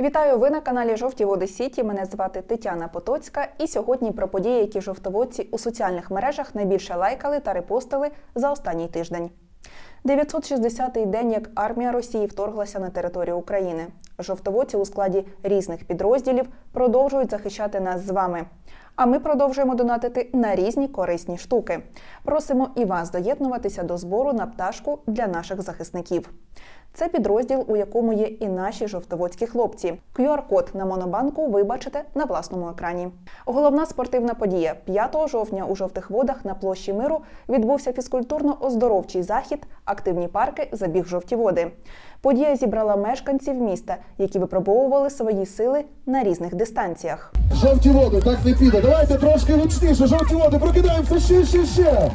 Вітаю! Ви на каналі Жовті Води Сіті. Мене звати Тетяна Потоцька. І сьогодні про події, які жовтоводці у соціальних мережах найбільше лайкали та репостили за останній тиждень. 960-й день, як армія Росії вторглася на територію України. Жовтоводці у складі різних підрозділів продовжують захищати нас з вами. А ми продовжуємо донатити на різні корисні штуки. Просимо і вас доєднуватися до збору на пташку для наших захисників. Це підрозділ, у якому є і наші жовтоводські хлопці. QR-код на монобанку ви бачите на власному екрані. Головна спортивна подія 5 жовтня у жовтих водах на площі миру відбувся фізкультурно-оздоровчий захід Активні парки Забіг жовті води. Подія зібрала мешканців міста, які випробовували свої сили на різних дистанціях. Жовті води, так не піде. Давайте трошки гучніше. Жовті води, прокидаємося ще, ще, ще.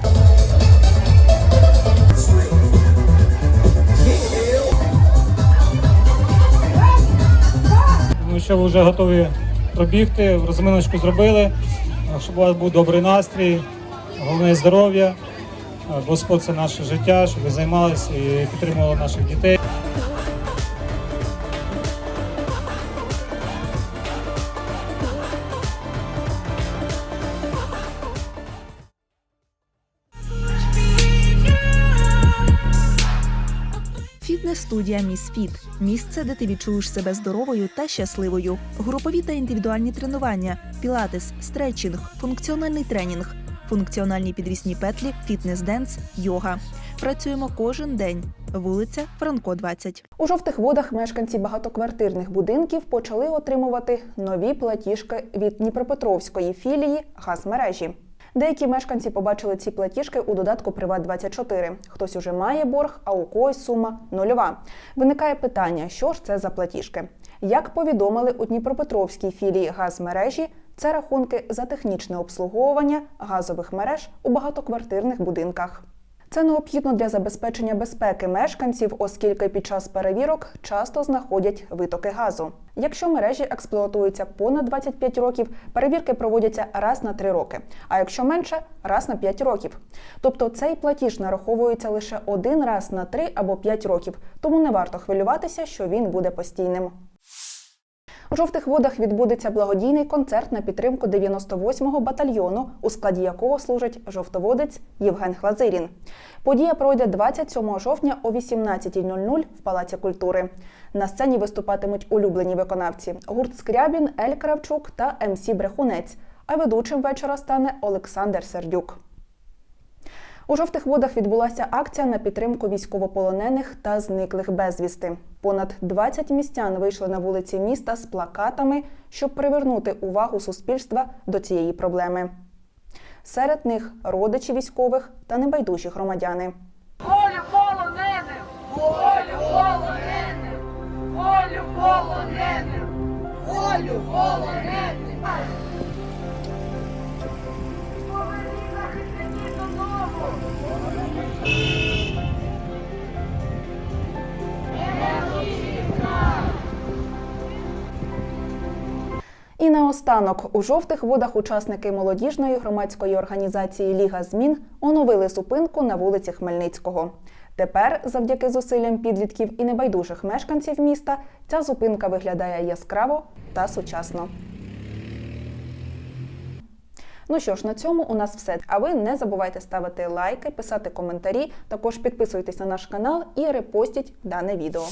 Що ви вже готові пробігти, розминочку зробили, щоб у вас був добрий настрій, головне здоров'я, бо це наше життя, щоб ви займалися і підтримували наших дітей. Фітнес-студія Міс Фіт місце, де ти відчуєш себе здоровою та щасливою. Групові та індивідуальні тренування, пілатес, стретчинг, функціональний тренінг, функціональні підвісні петлі, фітнес-денс, йога. Працюємо кожен день. Вулиця Франко 20. У жовтих водах мешканці багатоквартирних будинків почали отримувати нові платіжки від Дніпропетровської філії газмережі. Деякі мешканці побачили ці платіжки у додатку Приват 24 Хтось уже має борг, а у когось сума нульова. Виникає питання, що ж це за платіжки? Як повідомили у Дніпропетровській філії газмережі, це рахунки за технічне обслуговування газових мереж у багатоквартирних будинках. Це необхідно для забезпечення безпеки мешканців, оскільки під час перевірок часто знаходять витоки газу. Якщо мережі експлуатуються понад 25 років, перевірки проводяться раз на 3 роки, а якщо менше раз на 5 років. Тобто цей платіж нараховується лише один раз на 3 або 5 років, тому не варто хвилюватися, що він буде постійним. У жовтих водах відбудеться благодійний концерт на підтримку 98-го батальйону, у складі якого служить жовтоводець Євген Хлазирін. Подія пройде 27 жовтня о 18.00 в Палаці культури. На сцені виступатимуть улюблені виконавці гурт Скрябін, Ель Кравчук та МС Брехунець. А ведучим вечора стане Олександр Сердюк. У жовтих водах відбулася акція на підтримку військовополонених та зниклих безвісти. Понад 20 містян вийшли на вулиці міста з плакатами, щоб привернути увагу суспільства до цієї проблеми. Серед них родичі військових та небайдужі громадяни. Волю полоненим! Волю полоненим! Волю полоненим! Волю полоненим! Наостанок у жовтих водах учасники молодіжної громадської організації Ліга змін оновили зупинку на вулиці Хмельницького. Тепер, завдяки зусиллям підлітків і небайдужих мешканців міста, ця зупинка виглядає яскраво та сучасно. Ну що ж, на цьому у нас все. А ви не забувайте ставити лайки, писати коментарі, також підписуйтесь на наш канал і репостіть дане відео.